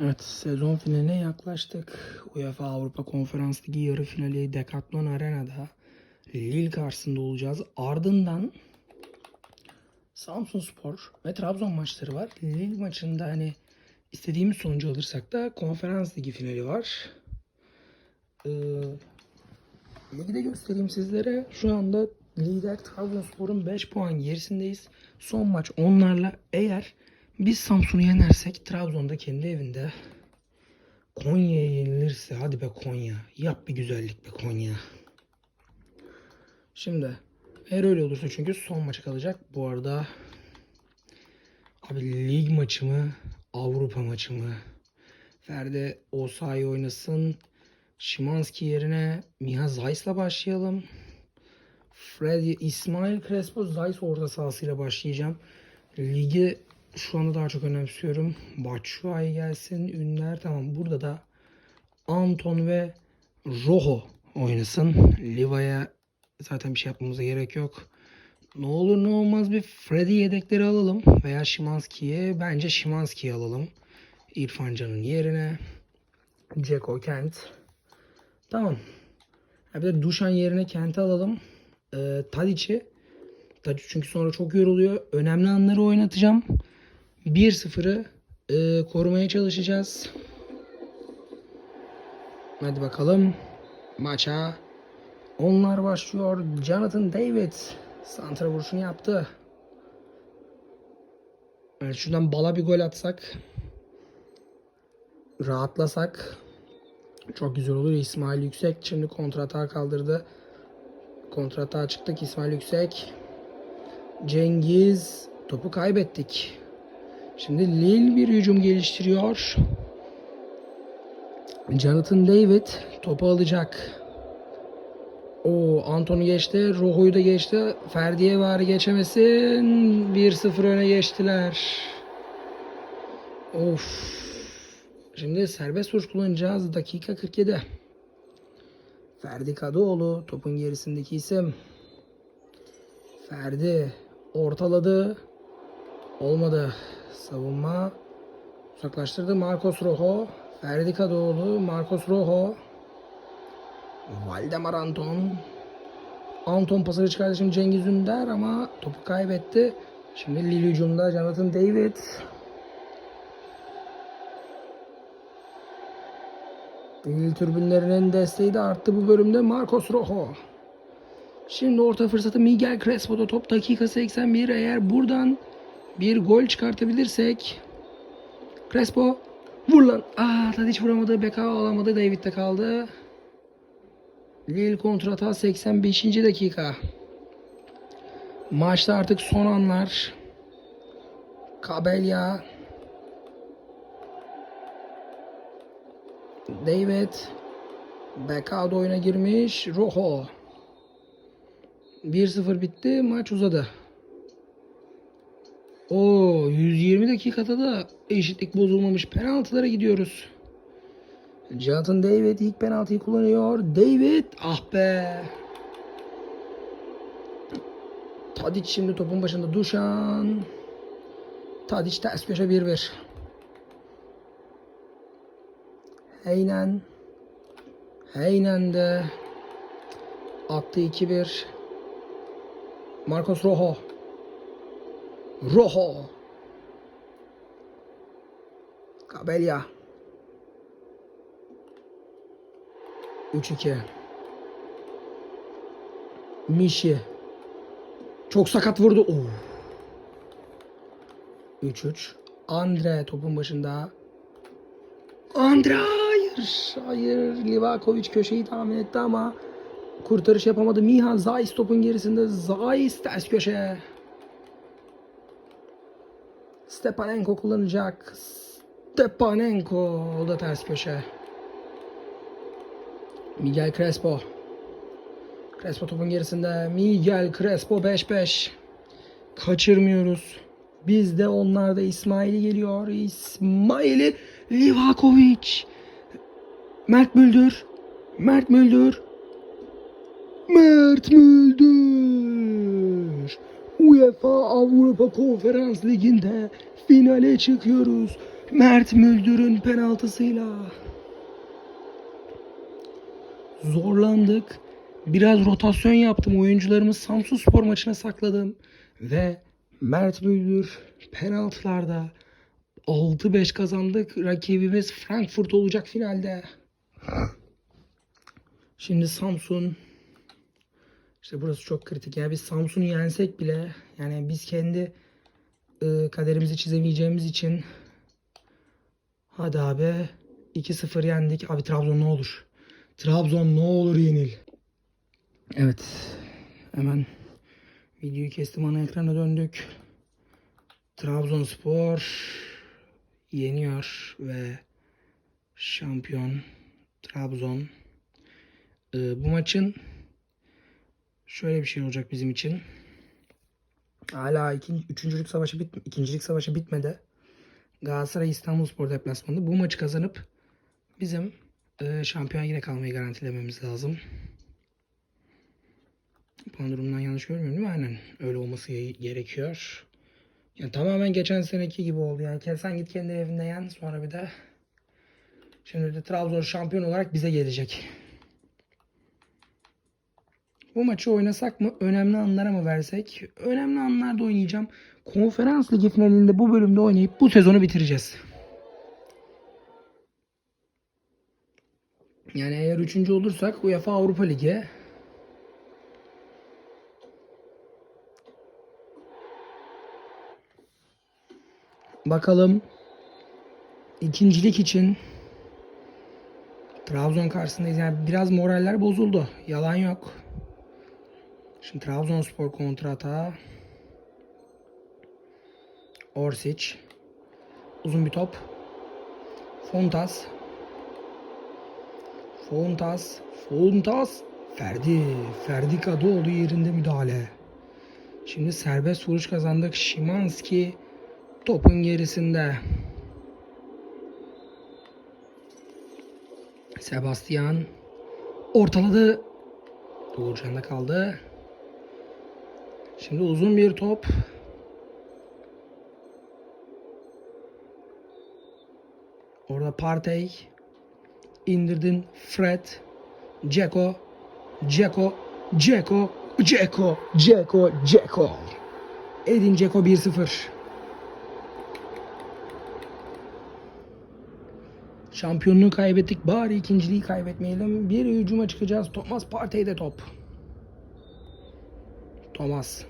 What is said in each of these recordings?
Evet sezon finaline yaklaştık. UEFA Avrupa Konferans Ligi yarı finali Decathlon Arena'da Lille karşısında olacağız. Ardından Samsun Spor ve Trabzon maçları var. Lille maçında hani istediğimiz sonucu alırsak da Konferans Ligi finali var. Ee, ligi de göstereyim sizlere. Şu anda lider Trabzonspor'un 5 puan gerisindeyiz. Son maç onlarla. Eğer biz Samsun'u yenersek Trabzon'da kendi evinde Konya'ya yenilirse hadi be Konya yap bir güzellik be Konya. Şimdi eğer öyle olursa çünkü son maça kalacak. Bu arada abi lig maçı mı Avrupa maçı mı? Ferdi Osayi oynasın. Şimanski yerine Miha Zays'la başlayalım. Freddy, İsmail Crespo, Zays orta sahasıyla başlayacağım. Ligi şu anda daha çok önemsiyorum. Batshuayi gelsin. Ünler tamam. Burada da Anton ve Rojo oynasın. Liva'ya zaten bir şey yapmamıza gerek yok. Ne olur ne olmaz bir Freddy yedekleri alalım. Veya Şimanski'ye bence Şimanski'yi alalım. İrfan Can'ın yerine. Ceko Kent. Tamam. Ha bir de Duşan yerine Kent'i alalım. Ee, Tadic'i. Tadic çünkü sonra çok yoruluyor. Önemli anları oynatacağım. 1-0'ı e, korumaya çalışacağız. Hadi bakalım maça. Onlar başlıyor. Jonathan David santra vuruşunu yaptı. Evet, şuradan bala bir gol atsak. Rahatlasak. Çok güzel olur. İsmail Yüksek şimdi kontratağa kaldırdı. Kontratağa çıktık. İsmail Yüksek. Cengiz. Topu kaybettik. Şimdi Lille bir hücum geliştiriyor. Jonathan David topu alacak. O Anton'u geçti. Rojo'yu da geçti. Ferdi'ye var geçemesin. 1-0 öne geçtiler. Of. Şimdi serbest vuruş kullanacağız. Dakika 47. Ferdi Kadıoğlu topun gerisindeki isim. Ferdi ortaladı. Olmadı. Savunma uzaklaştırdı. Marcos Rojo. Ferdi Kadıoğlu. Marcos Rojo. Valdemar Anton. Anton pasını çıkardı şimdi Cengiz Ünder ama topu kaybetti. Şimdi Lille hücumda Jonathan David. Lille türbünlerinin desteği de arttı bu bölümde Marcos Rojo. Şimdi orta fırsatı Miguel Crespo'da top dakika 81 eğer buradan bir gol çıkartabilirsek Crespo vur lan. Aa Tadic vuramadı. Beka alamadı. David de kaldı. Lille kontrata 85. dakika. Maçta artık son anlar. Kabelya David Beka da oyuna girmiş. Rojo 1-0 bitti. Maç uzadı. O 120 dakikada da eşitlik bozulmamış. Penaltılara gidiyoruz. Jonathan David ilk penaltıyı kullanıyor. David ah be. Tadic şimdi topun başında Duşan. Tadic ters köşe 1-1. Heynen. Heynen de attı 2-1. Marcos Rojo. Rojo. Kabelya. 3-2. Mişi. Çok sakat vurdu. Oo. 3-3. Andre topun başında. Andre hayır. Hayır. Livakovic köşeyi tahmin etti ama kurtarış yapamadı. Miha Zayis topun gerisinde. Zayis ters köşe. Stepanenko kullanacak. Stepanenko da ters köşe. Miguel Crespo. Crespo topun gerisinde. Miguel Crespo 5-5. Kaçırmıyoruz. Bizde onlar da İsmail'i geliyor. İsmail'i Livakovic. Mert Müldür. Mert Müldür. Mert Müldür. UEFA Avrupa Konferans Ligi'nde finale çıkıyoruz. Mert Müldür'ün penaltısıyla zorlandık. Biraz rotasyon yaptım. Oyuncularımı Samsun Spor maçına sakladım. Ve Mert Müldür penaltılarda 6-5 kazandık. Rakibimiz Frankfurt olacak finalde. Şimdi Samsun işte burası çok kritik. Yani biz Samsun'u yensek bile yani biz kendi e, kaderimizi çizemeyeceğimiz için hadi abi 2-0 yendik. Abi Trabzon ne olur? Trabzon ne olur yenil. Evet. Hemen videoyu kestim ana ekrana döndük. Trabzonspor yeniyor ve şampiyon Trabzon. Ee, bu maçın şöyle bir şey olacak bizim için. Hala ikinci, üçüncülük savaşı bit, ikincilik savaşı bitmedi. Galatasaray İstanbulspor deplasmanında bu maçı kazanıp bizim e, şampiyon yine kalmayı garantilememiz lazım. Puan durumundan yanlış görmüyorum değil mi? Aynen öyle olması ge- gerekiyor. Yani tamamen geçen seneki gibi oldu. Yani sen git kendi evinde yen sonra bir de şimdi de Trabzon şampiyon olarak bize gelecek. Bu maçı oynasak mı? Önemli anlara mı versek? Önemli anlarda oynayacağım. Konferans ligi finalinde bu bölümde oynayıp bu sezonu bitireceğiz. Yani eğer üçüncü olursak UEFA Avrupa Ligi. Bakalım ikincilik için Trabzon karşısındayız. Yani biraz moraller bozuldu. Yalan yok. Şimdi Trabzonspor kontrata. Orsic. Uzun bir top. Fontas. Fontas. Fontas. Ferdi. Ferdi Kadıoğlu yerinde müdahale. Şimdi serbest vuruş kazandık. Şimanski topun gerisinde. Sebastian ortaladı. Uğurcan'da kaldı. Şimdi uzun bir top. Orada Partey indirdin. Fred, Ceko, Ceko, Ceko, Ceko, Ceko, Ceko. Edin Ceko 1-0. Şampiyonluğu kaybettik. Bari ikinciliği kaybetmeyelim. Bir hücuma çıkacağız. Thomas Partey'de top. Thomas.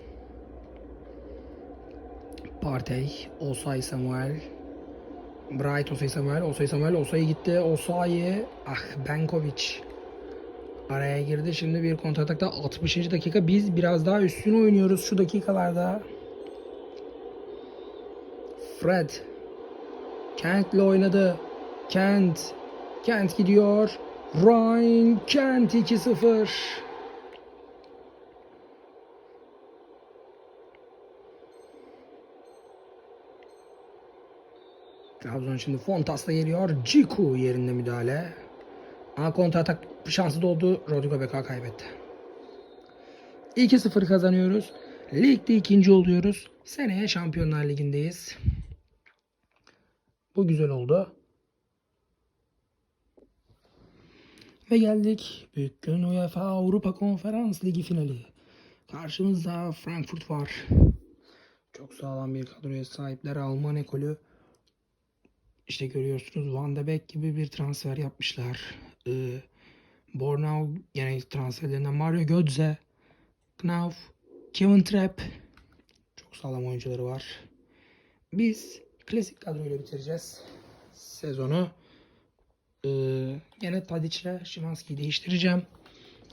Partey. Osay Samuel. Bright Osay Samuel. Osay Samuel. Osay gitti. Osay. Ah Benkovic. Araya girdi. Şimdi bir kontratakta 60. dakika. Biz biraz daha üstün oynuyoruz şu dakikalarda. Fred. Kent'le oynadı. Kent. Kent gidiyor. Ryan Kent 2-0. Trabzon şimdi Fontas'la geliyor. Ciku yerinde müdahale. Ama kontra atak şansı doldu. Rodrigo Beka kaybetti. 2-0 kazanıyoruz. Ligde ikinci oluyoruz. Seneye Şampiyonlar Ligi'ndeyiz. Bu güzel oldu. Ve geldik büyük gün UEFA Avrupa Konferans Ligi finali. Karşımızda Frankfurt var. Çok sağlam bir kadroya sahipler. Alman ekolü. İşte görüyorsunuz Van de Beek gibi bir transfer yapmışlar. Ee, Bornau gene transferlerinden Mario Götze, Knauf, Kevin Trapp. Çok sağlam oyuncuları var. Biz klasik kadroyla bitireceğiz sezonu. Ee, gene Tadic'le Şimanski'yi değiştireceğim.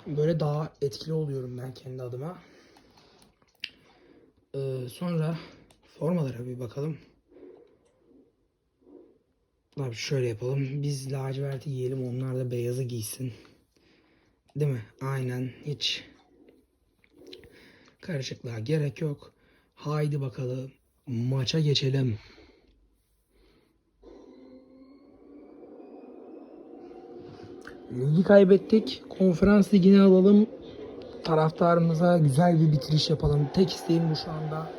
Böyle daha etkili oluyorum ben kendi adıma. Ee, sonra formalara bir bakalım. Abi şöyle yapalım. Biz laciverti giyelim onlar da beyazı giysin. Değil mi? Aynen. Hiç karışıklığa gerek yok. Haydi bakalım. Maça geçelim. Ligi kaybettik. Konferans ligini alalım. Taraftarımıza güzel bir bitiriş yapalım. Tek isteğim bu şu anda.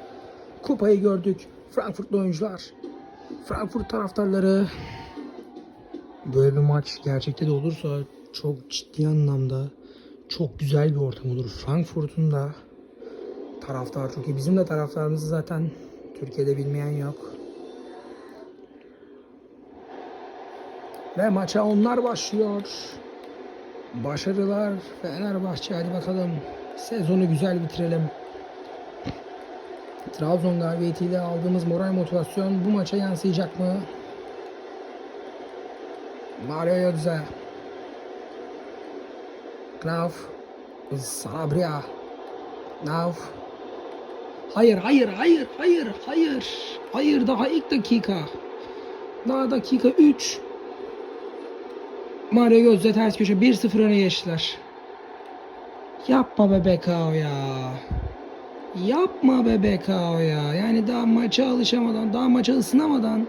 Kupayı gördük. Frankfurtlu oyuncular. Frankfurt taraftarları böyle bir maç gerçekte de olursa çok ciddi anlamda çok güzel bir ortam olur. Frankfurt'un da taraftar çok iyi. Bizim de taraftarımızı zaten Türkiye'de bilmeyen yok. Ve maça onlar başlıyor. Başarılar Fenerbahçe hadi bakalım. Sezonu güzel bitirelim. Trabzon galibiyetiyle aldığımız moral motivasyon bu maça yansıyacak mı? Mario Götze. Knauf. Sanabria. Knauf. Hayır, hayır, hayır, hayır, hayır. Hayır, daha ilk dakika. Daha dakika 3. Mario Götze ters köşe 1-0 öne geçtiler. Yapma be Bekao ya. Yapma be Bekao ya. Yani daha maça alışamadan, daha maça ısınamadan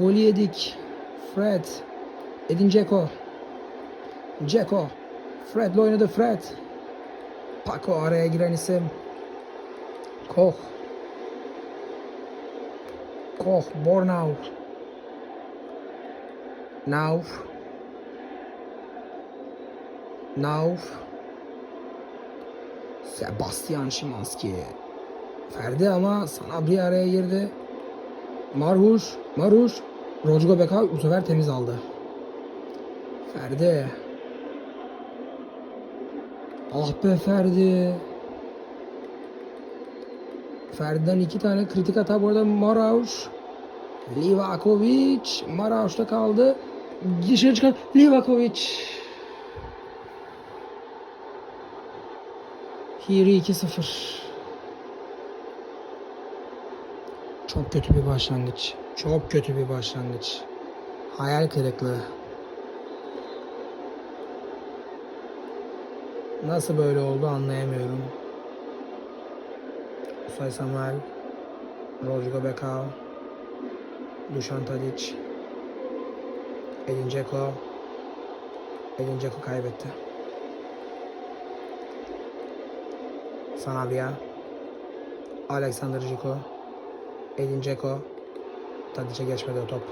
gol yedik. Fred. Edin Dzeko. Dzeko. Fred'le oynadı Fred. Paco araya giren isim. Koch. Koch. Bornau. Nauf. Nauf. Sebastian Szymanski. Ferdi ama Sanabria araya girdi. Marhuş, Marhuş, Rodrigo Beka bu sefer temiz aldı. Ferdi. Ah be Ferdi. Ferdi'den iki tane kritik hata bu arada Marauş. Livakovic. Marauş'ta kaldı. Dışarı çıkan Livakovic. Hiri 2-0. Çok kötü bir başlangıç. Çok kötü bir başlangıç. Hayal kırıklığı. Nasıl böyle oldu anlayamıyorum. Usay Samuel, Rodrigo Becao, Dušan Tadic, Edin Dzeko, Edin Dzeko kaybetti. Sanabria, Alexander Dzeko, Edin Dzeko, Tadic'e geçmedi o top.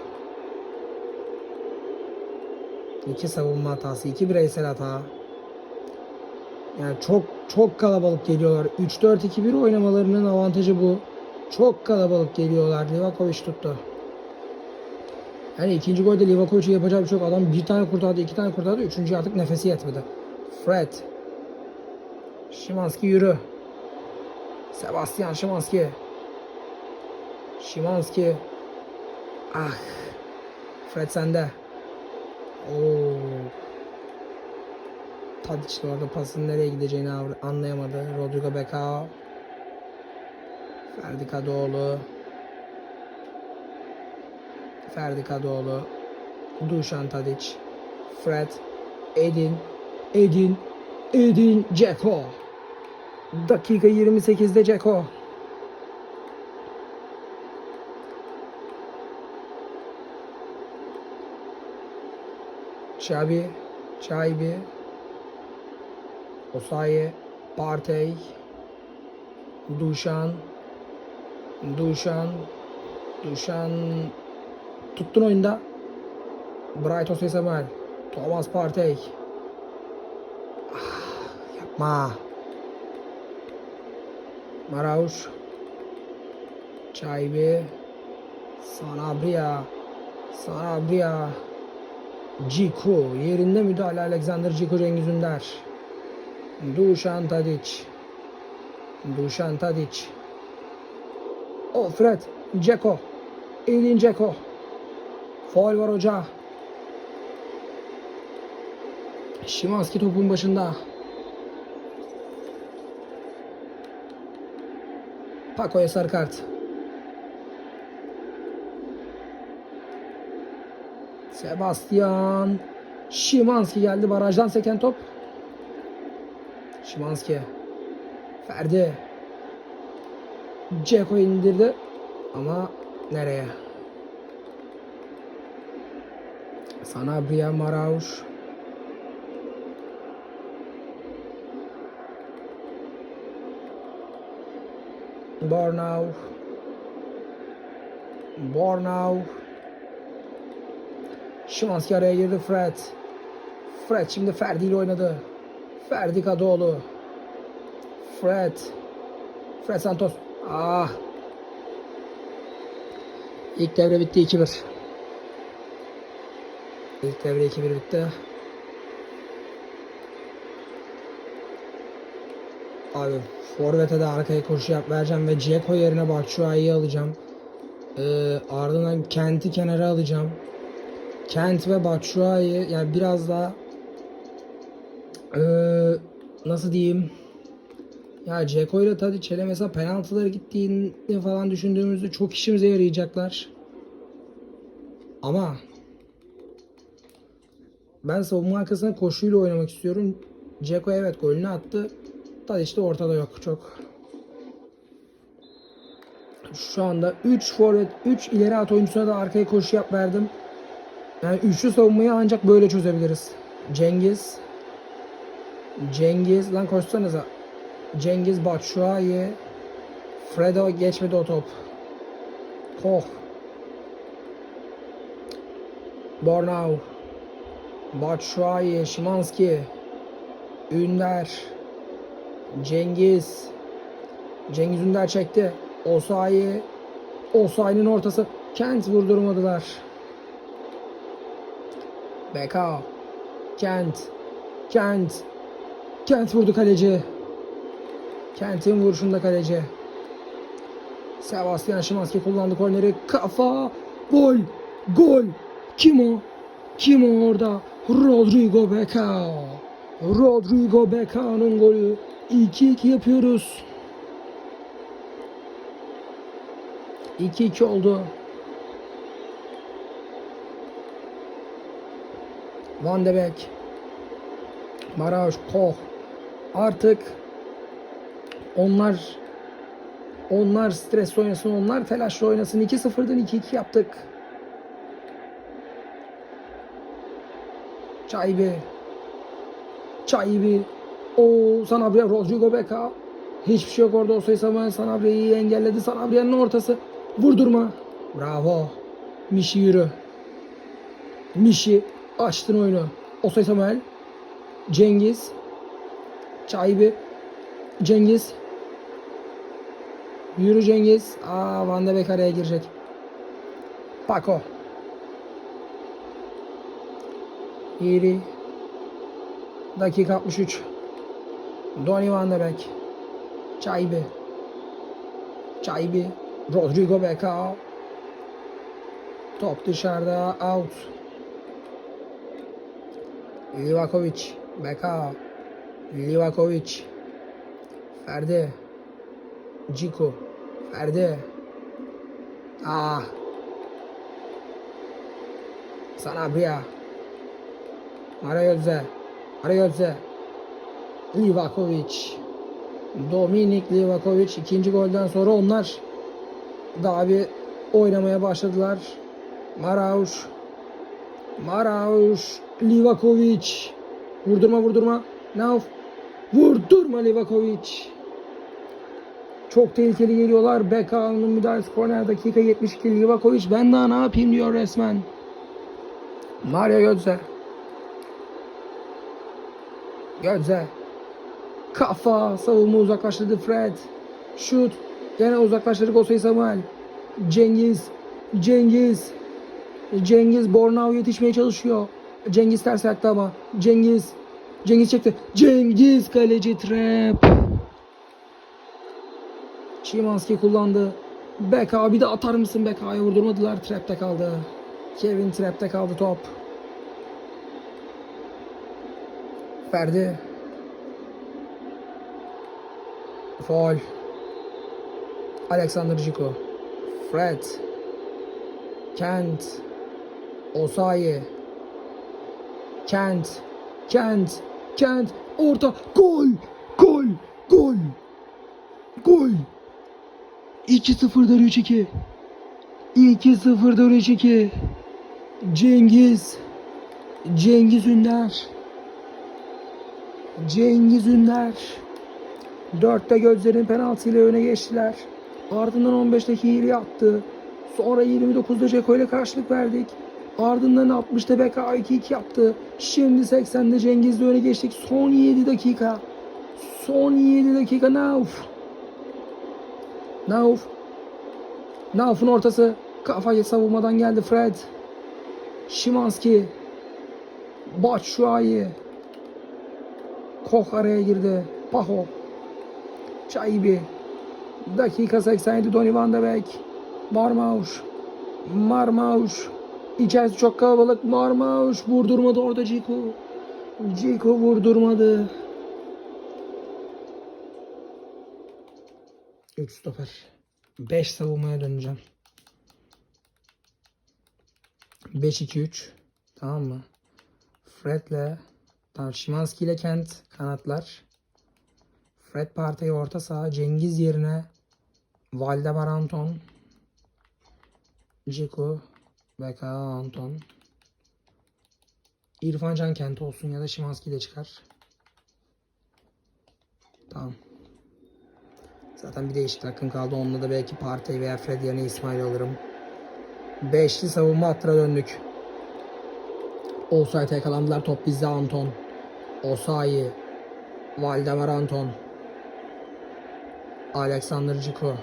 İki savunma hatası, iki bireysel hata. Yani çok çok kalabalık geliyorlar. 3-4-2-1 oynamalarının avantajı bu. Çok kalabalık geliyorlar. Livakovic tuttu. Yani ikinci golde Livakovic'e yapacak bir şey yok. Adam bir tane kurtardı, iki tane kurtardı. Üçüncü artık nefesi yetmedi. Fred. Şimanski yürü. Sebastian Şimanski. Şimanski. Ah. Fred sende. Oo. Tadic orada pasın nereye gideceğini anlayamadı. Rodrigo Becao. Ferdi Kadıoğlu. Ferdi Kadıoğlu. Dušan Tadic. Fred. Edin. Edin. Edin Dzeko. Dakika 28'de Dzeko. Xabi. Xabi. Osayi, Partey, Duşan, Duşan, Duşan tuttun oyunda. Bright Osay Samuel, Thomas Partey. Ah, yapma. Marauş, Çaybi, Sanabria, Sanabria, Ciku yerinde müdahale Alexander Ciku Cengiz Ünder. Dušan Tadic. Dušan Tadic. O Fred. Ceko. Edin Ceko. Faul var hoca. Şimanski topun başında. Paco'ya sarı kart. Sebastian Şimanski geldi barajdan seken top. Şimanski. Ferdi. Ceko indirdi. Ama nereye? Sanabria Marauş. Bornau. Bornau. Şimanski araya girdi Fred. Fred şimdi Ferdi ile oynadı. Ferdi Kadıoğlu. Fred. Fred Santos. Ah. İlk devre bitti 2-1. İlk devre 2-1 bitti. Abi Forvet'e de arkaya koşu yap vereceğim ve Ceko yerine Batshuayi'yi alacağım. Ee, ardından Kent'i kenara alacağım. Kent ve Batshuayi yani biraz daha ee, nasıl diyeyim ya Ceko ile Tadic'e mesela penaltıları gittiğini falan düşündüğümüzde çok işimize yarayacaklar. Ama ben savunma arkasına koşuyla oynamak istiyorum. Ceko evet golünü attı. Tadic de ortada yok çok. Şu anda 3 forvet, 3 ileri at oyuncusuna da arkaya koşu yap verdim. Yani üçlü savunmayı ancak böyle çözebiliriz. Cengiz. Cengiz lan koşsanıza. Cengiz Batshuayi. Fredo geçmedi o top. Koch. Bornau. Batshuayi, Şimanski. Ünder. Cengiz. Cengiz Ünder çekti. Osayi. Osayi'nin ortası. Kent vurdurmadılar. Beka. Kent. Kent. Kent vurdu kaleci. Kent'in vuruşunda kaleci. Sebastian Szymanski kullandı korneri. Kafa. Gol. Gol. Kim o? Kim o orada? Rodrigo Becao. Rodrigo Becao'nun golü. 2-2 yapıyoruz. 2-2 oldu. Van de Beek. Maraş, Koch. Artık onlar onlar stres oynasın, onlar telaşlı oynasın. 2-0'dan 2-2 yaptık. Çaybi. Çaybi. O Sanabria Rodrigo Beka. Hiçbir şey yok orada Osay Samuel Sanabria'yı engelledi. Sanabria'nın ortası. Vurdurma. Bravo. Mişi yürü. Mişi açtın oyunu. Osay Samuel. Cengiz. Çaybi. Cengiz. Yürü Cengiz. Aa Van de Beek araya girecek. Paco. Yeri. Dakika 63. Donny Van de Beek. Çaybi. Çaybi. Rodrigo Becao. Top dışarıda out. Livakovic. Becao. Livakovic. Ferdi. Ciku. Ferdi. Ah. Sanabria. Arayolze. Arayolze. Livakovic. Dominik Livakovic ikinci golden sonra onlar daha bir oynamaya başladılar. Marauş. Marauş. Livakovic. Vurdurma vurdurma. Nauf. Vurdurma Livakovic. Çok tehlikeli geliyorlar. Bekao'nun müdahalesi korner dakika 72. Livakovic ben daha ne yapayım diyor resmen. Mario Götze. Götze. Kafa savunma uzaklaştırdı Fred. Şut. Gene uzaklaştırdı Osay Samuel. Cengiz. Cengiz. Cengiz Bornau yetişmeye çalışıyor. Cengiz ters yaktı ama. Cengiz. Cengiz çekti. Cengiz kaleci trap. Şimanski kullandı. Beka bir de atar mısın Beka'ya vurdurmadılar. Trap'te kaldı. Kevin trap'te kaldı top. Ferdi. Foul. Alexander Jiko. Fred. Kent. Osayi. Kent. Kent. Kent. Orta. Gol. Gol. Gol. Gol. 2-0'dan 3-2. 2-0'dan 3-2. Cengiz. Cengiz Ünder. Cengiz Ünder. Dörtte gözlerin penaltıyla öne geçtiler. Ardından 15'teki hile attı. Sonra 29'da Ceko ile karşılık verdik. Ardından 60'ta BK 2-2 yaptı. Şimdi 80'de Cengiz'le öne geçtik. Son 7 dakika. Son 7 dakika Nauf. Nauf. Nauf'un ortası. Kafayı savunmadan geldi Fred. Şimanski. Batshuayi. Koch araya girdi. Paho. Çaybi. Dakika 87 Donny van de Beek. Marmauş. Marmauş. İçerisi çok kalabalık. Marmauş vurdurmadı orada Ciku. Ciku vurdurmadı. 3 stoper. 5 savunmaya döneceğim. 5-2-3. Tamam mı? Fred'le tamam, Şimanski ile Kent kanatlar. Fred Partey orta saha. Cengiz yerine Valdemar Anton. Ciku. Beka Anton. İrfan Can Kent olsun ya da Şimanski de çıkar. Tamam. Zaten bir değişik takım kaldı. Onunla da belki Partey veya Fred yerine İsmail alırım. Beşli savunma hattına döndük. Offside'e yakalandılar. Top bizde Anton. Osayi. Valdemar Anton. Alexander Ciku.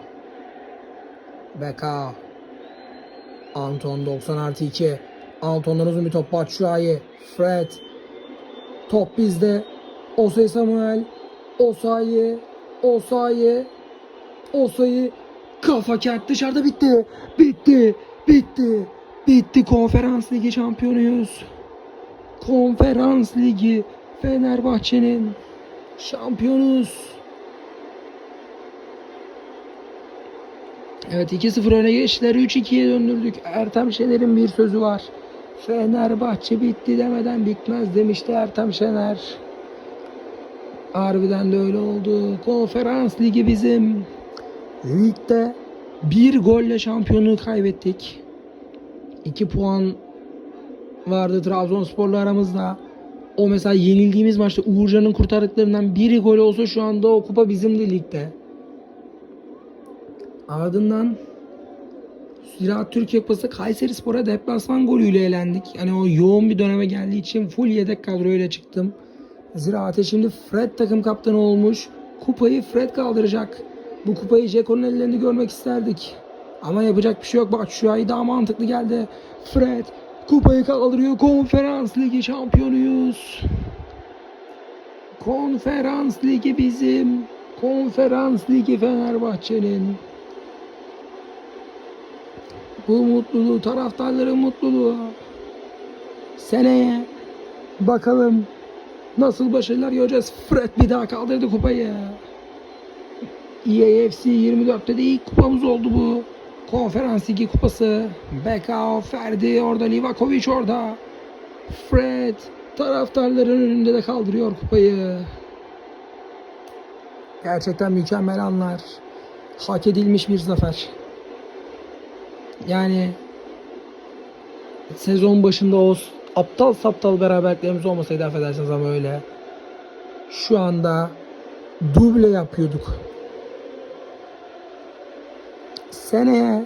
Beka. Anton 90 artı 2. Anton'dan uzun bir top. Batshuayi. Fred. Top bizde. Osay Samuel. Osayi. Osayi. Osayi. Kafa kent dışarıda bitti. Bitti. Bitti. Bitti. Konferans Ligi şampiyonuyuz. Konferans Ligi Fenerbahçe'nin şampiyonuz. Evet 2-0 öne geçtiler. 3-2'ye döndürdük. Ertem Şener'in bir sözü var. Fenerbahçe bitti demeden bitmez demişti Ertem Şener. Harbiden de öyle oldu. Konferans ligi bizim. Ligde bir golle şampiyonluğu kaybettik. 2 puan vardı Trabzonspor'la aramızda. O mesela yenildiğimiz maçta Uğurcan'ın kurtardıklarından biri gol olsa şu anda o kupa bizimdi ligde. Ardından Ziraat Türkiye Kupası Kayseri Spor'a deplasman golüyle elendik. Hani o yoğun bir döneme geldiği için full yedek kadroyla çıktım. Ziraat'e şimdi Fred takım kaptanı olmuş. Kupayı Fred kaldıracak. Bu kupayı Ceko'nun ellerinde görmek isterdik. Ama yapacak bir şey yok. Bak şu ay daha mantıklı geldi. Fred kupayı kaldırıyor. Konferans Ligi şampiyonuyuz. Konferans Ligi bizim. Konferans Ligi Fenerbahçe'nin. Bu mutluluğu, taraftarların mutluluğu. Seneye bakalım nasıl başarılar göreceğiz. Fred bir daha kaldırdı kupayı. EAFC 24'te de ilk kupamız oldu bu. Konferans Ligi kupası. Bekao, Ferdi orada, Livakovic orada. Fred taraftarların önünde de kaldırıyor kupayı. Gerçekten mükemmel anlar. Hak edilmiş bir zafer. Yani sezon başında o aptal saptal beraberliklerimiz olmasaydı affedersiniz ama öyle. Şu anda duble yapıyorduk. Seneye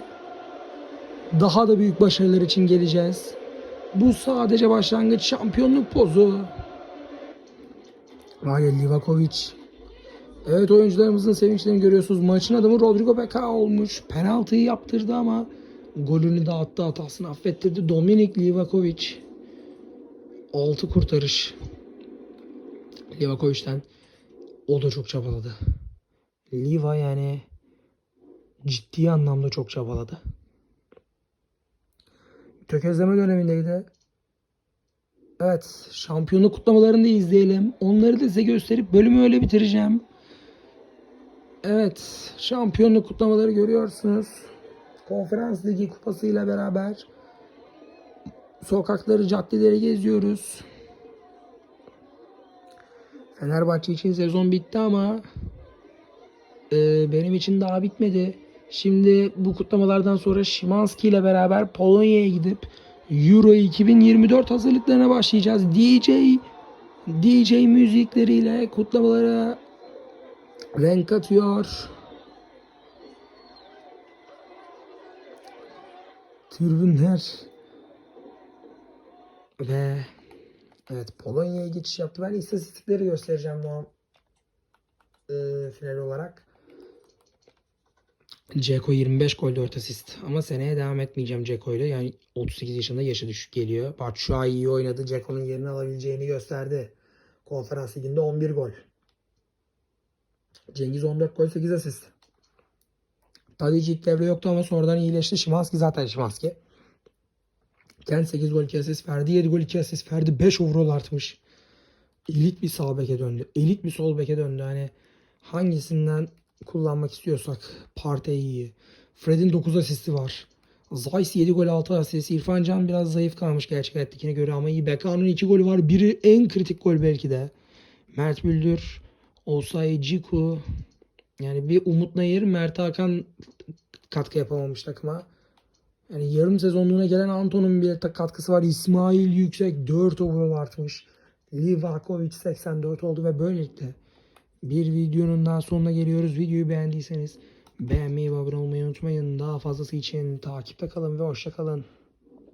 daha da büyük başarılar için geleceğiz. Bu sadece başlangıç şampiyonluk pozu. Vay Livakovic. Evet oyuncularımızın sevinçlerini görüyorsunuz. Maçın adamı Rodrigo Beka olmuş. Penaltıyı yaptırdı ama golünü dağıttı hatasını affettirdi. Dominik Livakovic 6 kurtarış. Livakovic'ten o da çok çabaladı. Liva yani ciddi anlamda çok çabaladı. Tökezleme dönemindeydi. Evet, şampiyonluk kutlamalarını da izleyelim. Onları da size gösterip bölümü öyle bitireceğim. Evet, şampiyonluk kutlamaları görüyorsunuz. Konferans Ligi kupasıyla beraber sokakları, caddeleri geziyoruz. Fenerbahçe için sezon bitti ama e, benim için daha bitmedi. Şimdi bu kutlamalardan sonra Şimanski ile beraber Polonya'ya gidip Euro 2024 hazırlıklarına başlayacağız. DJ DJ müzikleriyle kutlamalara renk katıyor. Tribünler Ve evet Polonya'ya geçiş yaptı. Ben istatistikleri göstereceğim Doğan e, final olarak. Ceko 25 gol 4 asist. Ama seneye devam etmeyeceğim Ceko ile. Yani 38 yaşında yaşı düşük geliyor. Batshuayi iyi oynadı. Ceko'nun yerini alabileceğini gösterdi. Konferans liginde 11 gol. Cengiz 14 gol 8 asist. Tadic ilk devre yoktu ama sonradan iyileşti. Şimanski zaten Şimanski. Kent 8 gol 2 asist. Ferdi 7 gol 2 asist. Ferdi 5 overall artmış. Elit bir sağ beke döndü. Elit bir sol beke döndü. Hani hangisinden kullanmak istiyorsak Partey'i. Fred'in 9 asisti var. Zeiss 7 gol 6 asist. İrfan Can biraz zayıf kalmış gerçek hayattakine göre ama iyi. Beka'nın 2 golü var. Biri en kritik gol belki de. Mert Büldür, Osayi Ciku. Yani bir Umut Nayır, Mert Hakan katkı yapamamış takıma. Yani yarım sezonluğuna gelen Anton'un bir katkısı var. İsmail Yüksek 4 overall artmış. Livakovic 84 oldu ve böylelikle bir videonun daha sonuna geliyoruz. Videoyu beğendiyseniz beğenmeyi ve abone olmayı unutmayın. Daha fazlası için takipte kalın ve hoşça kalın.